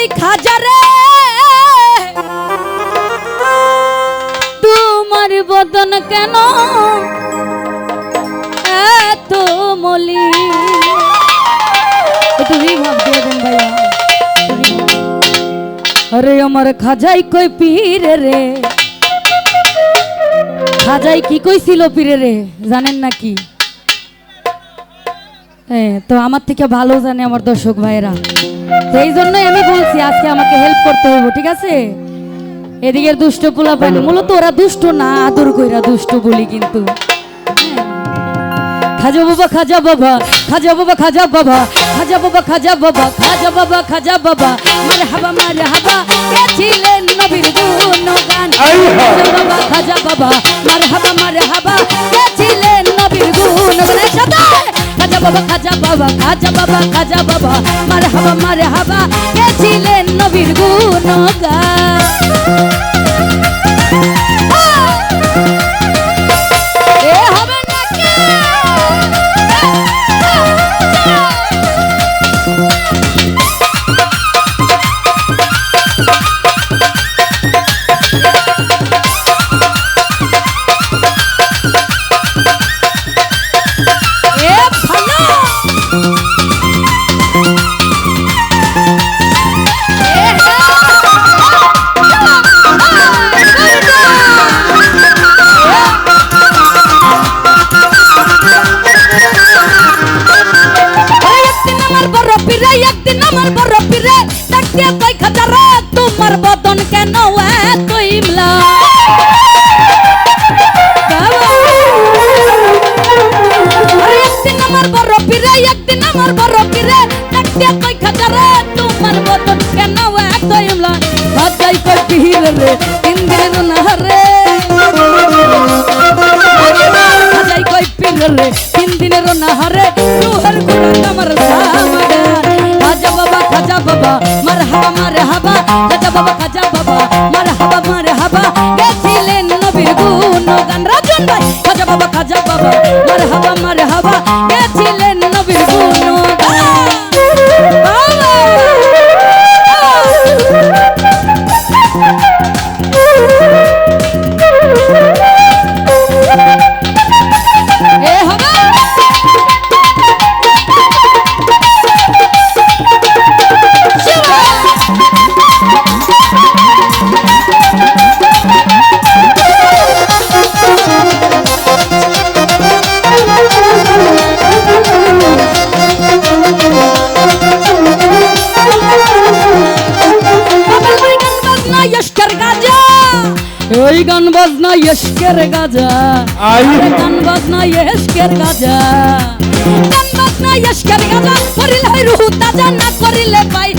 কই খাজা রে তোমার বদন কেন এত মলি? তুমি ভাব দিয়ে দেন আরে আমার খাজাই কই পীরে রে? খাজাই কি কইছিল পীরে রে? জানেন নাকি? হ্যাঁ তো আমার থেকে ভালো জানে আমার দর্শক ভাইরা তো এই জন্যই আমি বলছি আজকে আমাকে হেল্প করতে হবে ঠিক আছে এদিকের দুষ্ট পোলা পানি মূলত ওরা দুষ্ট না আদর কইরা দুষ্ট বলি কিন্তু খাজা বাবা খাজা বাবা খাজা বাবা খাজা বাবা খাজা বাবা খাজা বাবা খাজা বাবা খাজা বাবা মার হাবা মার হাবা কে ছিলেন নবীর গুণগান খাজা বাবা খাজা বাবা মার হাবা মার হাবা কে ছিলেন নবীর গুণগান বাবা, খাজা বাবা খাজা বাবা খাজা বাবা মারে হাবা মারে হাবা কে ছিলেন নবীর গুণগান? আমার বড় পীরে ডাকিয়ে কই খাজারা তোমার বদন কেন এত ইমলা? একদিন আমার বড় পীরে একদিন আমার বড় পীরে ডাকিয়ে কই খাজারা তোমার বদন কেন এত ইমলা? বাজাই কই পীরে রে তিন দিনের নাহারে সাজাই কই পিরে তিন দিনের খাজা বাবা মার হাবা মার হাবা খাজা বাবা খাজা বাবা। ওই গান বাজনা ইশকের গাজা। আরে গান বাজনা ইশকের গাজা গান বাজনা ইশকের গাজা করিলে রুহ তাজা না করিলে পাই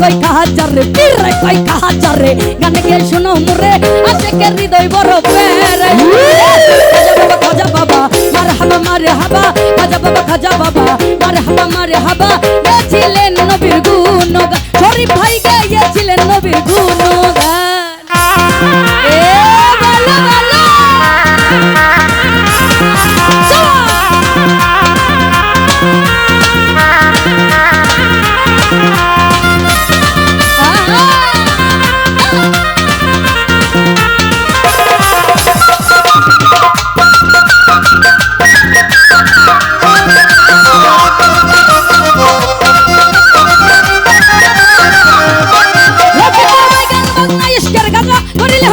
কই কাহাচার রে পিরে কই কাহাচার রে। গানে কে শুনো মুরে আছে কে হৃদয় বড় পেরে খাজা বাবা খাজা বাবা মারহাবা মারহাবা খাজা বাবা খাজা বাবা মারহাবা মারহাবা গেছিলেন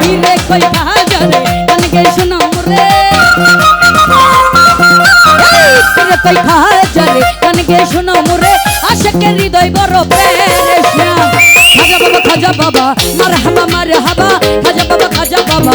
পিলে কইটা জলে গান গে শোনো রে পিলে কইটা জলে গান গে খাজা বাবা খাজা বাবা খাজা বাবা খাজা বাবা।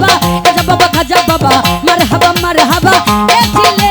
খাজা বাবা মারহাবা মারহাবা এ ছিলে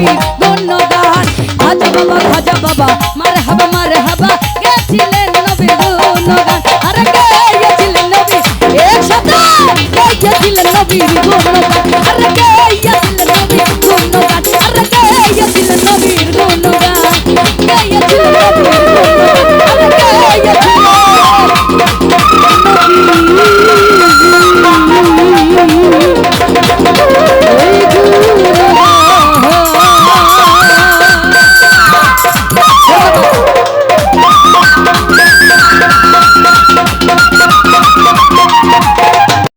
happy.